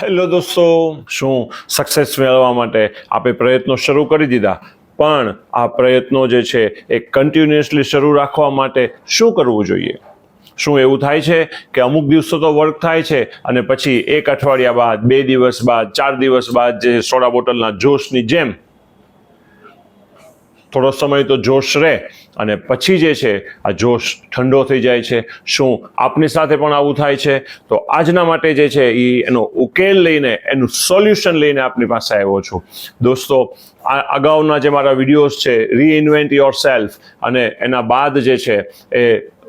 Hello દોસ્તો, શું success મેળવવા માટે આપણે પ્રયત્નો શરૂ કરી દીધા? પણ આ પ્રયત્નો જે છે એ કન્ટિન્યુઅસલી શરૂ રાખવા માટે શું કરવું જોઈએ? શું એવું થાય છે કે અમુક દિવસો તો વર્ક થાય છે અને પછી એક અઠવાડિયા બાદ, બે દિવસ બાદ, ચાર દિવસ બાદ જે સોડા બોટલના જોશની જેમ થોડો સમય તો જોશ રહે અને પછી જે છે, આ જોશ ઠંડો થઈ જાય છે. શું આપની સાથે પણ આવું થાય છે? તો આજના માટે જે છે એ એનો ઉકેલ લઈને, એનું સોલ્યુશન લઈને આપની પાસે આવ્યો છું. દોસ્તો, આ અગાઉના જે મારા વિડીયોઝ છે રીઇન્વેન્ટ યોર સેલ્ફ અને એના બાદ જે છે, એ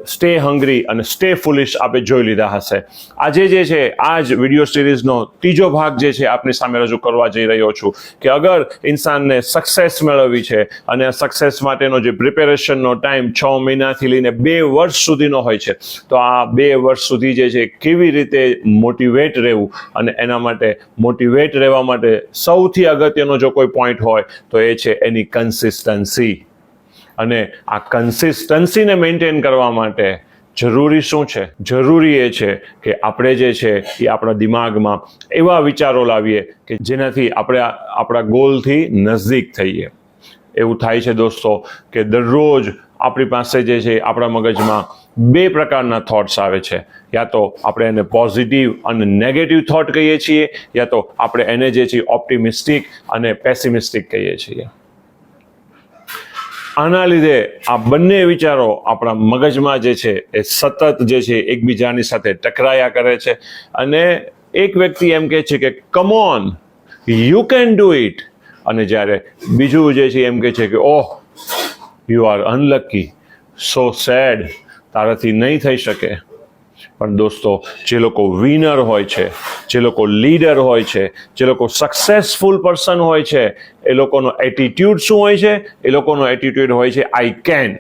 સ્ટે હંગ્રી અને સ્ટે ફુલિશ આપણે જોઈ લીધા હશે. આજે જે છે આ જ વીડિયો સિરીઝનો ત્રીજો ભાગ જે છે, આપની સામે રજૂ કરવા જઈ રહ્યો છું કે અગર ઇન્સાનને સક્સેસ મેળવવી છે અને આ સક્સેસ માટેનો જે પ્રિપેરેશનનો ટાઈમ છ મહિનાથી લઈને બે વર્ષ સુધીનો હોય છે, તો આ બે વર્ષ સુધી જે છે, કેવી રીતે મોટિવેટ રહેવું અને એના માટે મોટિવેટ રહેવા માટે સૌથી અગત્યનો જો કોઈ પોઈન્ટ હોય, તો એ છે એની કન્સિસ્ટન્સી અને આ કન્સિસ્ટન્સીને મેન્ટેન કરવા માટે જરૂરી શું છે? જરૂરી એ છે કે આપણે જે છે એ આપણા દિમાગમાં એવા વિચારો લાવીએ કે જેનાથી આપણે આપણા ગોલથી નજદીક થઈએ. એવું થાય છે દોસ્તો કે દરરોજ આપણી પાસે જે છે આપણા મગજમાં બે પ્રકારના થોટ્સ આવે છે. યા તો આપણે એને પોઝિટિવ અને નેગેટિવ થોટ કહીએ છીએ, યા તો આપણે એને જે છે ઓપ્ટિમિસ્ટિક અને પેસિમિસ્ટિક કહીએ છીએ. આના લીધે આ બંને વિચારો આપણા મગજમાં જે છે એ સતત જે છે એકબીજાની સાથે ટકરાયા કરે છે. અને એક વ્યક્તિ એમ કહે છે કે come on you can do it અને જ્યારે બીજું જે છે એમ કહે છે કે ઓહ you are unlucky so sad તારાથી નહીં થઈ શકે. પણ દોસ્તો, જે લોકો વિનર હોય છે, જે લોકો લીડર હોય છે, જે લોકો સક્સેસફુલ પર્સન હોય છે, એ લોકોનો એટીટ્યુડ શું હોય છે? એ લોકોનો એટીટ્યુડ હોય છે આઈ કેન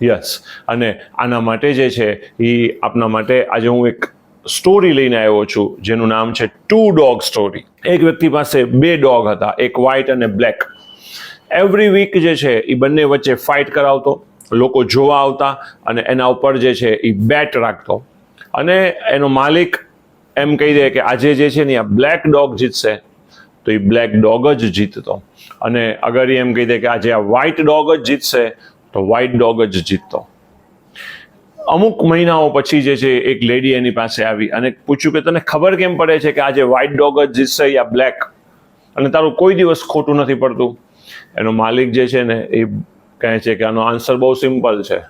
યસ અને આના માટે જે છે એ આપના માટે આજે હું એક સ્ટોરી લઈને આવ્યો છું, જેનું નામ છે ટુ ડોગ સ્ટોરી એક વ્યક્તિ પાસે બે ડોગ હતા, એક વ્હાઇટ અને બ્લેક એવરી વીક જે છે એ બંને વચ્ચે ફાઇટ કરાવતો, લોકો જોવા આવતા અને એના ઉપર જે છે એ બેટ રાખતો. અને એનો માલિક એમ કહી દે કે આજે જે છે ને આ બ્લેક ડોગ જીતશે, તો એ બ્લેક ડોગ જ જીતતો. અને અગર એમ કહી દે કે આજે આ વ્હાઇટ ડોગ જ જીતશે, તો વ્હાઇટ ડોગ જ જીતતો. અમુક મહિનાઓ પછી જે છે એક લેડી એની પાસે આવી અને પૂછ્યું કે તને ખબર કેમ પડે છે કે આજે વ્હાઇટ ડોગ જ જીતશે યા બ્લેક અને તારું કોઈ દિવસ ખોટું નથી પડતું. એનો માલિક જે છે ને એ કહે છે કે આનો આન્સર બહુ સિમ્પલ છે.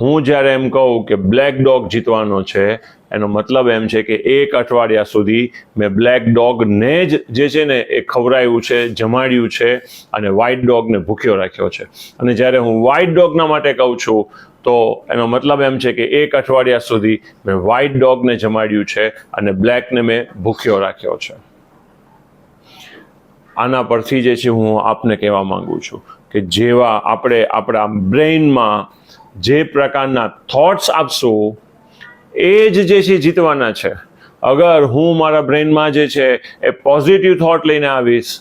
હું જ્યારે એમ કહું કે બ્લેક ડોગ જીતવાનો છે, એનો મતલબ એમ છે કે એક અઠવાડિયા સુધી મેં બ્લેક ડોગને જ જે છે ને એ ખવરાયું છે, જમાડ્યું છે અને વ્હાઇટ ડોગને ભૂખ્યો રાખ્યો છે. અને જ્યારે હું વ્હાઇટ ડોગના માટે કહું છું, તો એનો મતલબ એમ છે કે એક અઠવાડિયા સુધી મેં વ્હાઇટ ડોગને જમાડ્યું છે અને બ્લેકને મેં ભૂખ્યો રાખ્યો છે. આના પરથી જે છે હું આપને કહેવા માંગુ છું કે જેવા આપણે આપણા બ્રેઇનમાં જે પ્રકારના થોટ્સ આપશું, એ જ જે છે જીતવાના છે. અગર હું મારા બ્રેનમાં જે છે એ પોઝિટિવ થોટ લઈને આવીશ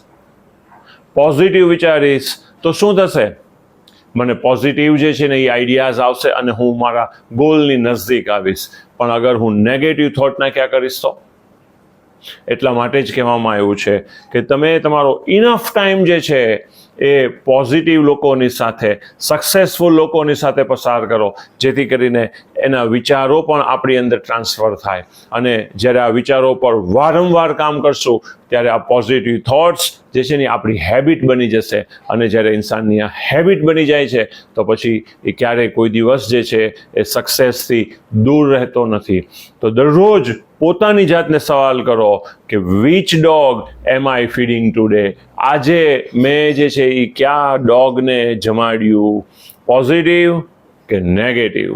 પોઝિટિવ વિચારીશ, તો શું થશે? મને પોઝિટિવ જે છે ને એ આઈડિયાઝ આવશે અને હું મારા ગોલની નજદીક આવીશ. પણ અગર હું નેગેટિવ થોટ નાખ્યા કરીશ તો? એટલા માટે જ કહેવામાં આવ્યું છે કે તમે તમારો ઇનફ ટાઈમ જે છે એ પોઝિટિવ લોકોની સાથે સક્સેસફુલ લોકોની સાથે પસાર કરો, જેથી કરીને એના વિચારો પણ આપણી અંદર ટ્રાન્સફર થાય. અને જ્યારે આ વિચારો પર વારંવાર કામ કરશું, ત્યારે આ પોઝિટિવ થોટ્સ જે છે ને આપણી હેબિટ બની જશે. અને જ્યારે ઇન્સાનની આ હેબિટ બની જાય છે, તો પછી એ ક્યારેય કોઈ દિવસ જે છે એ સક્સેસથી દૂર રહેતો નથી. તો દરરોજ પોતાની જાતને સવાલ કરો કે which dog am I feeding today આજે મેં જે છે એ કયા ડોગને જમાડ્યું? પોઝિટિવ કે નેગેટિવ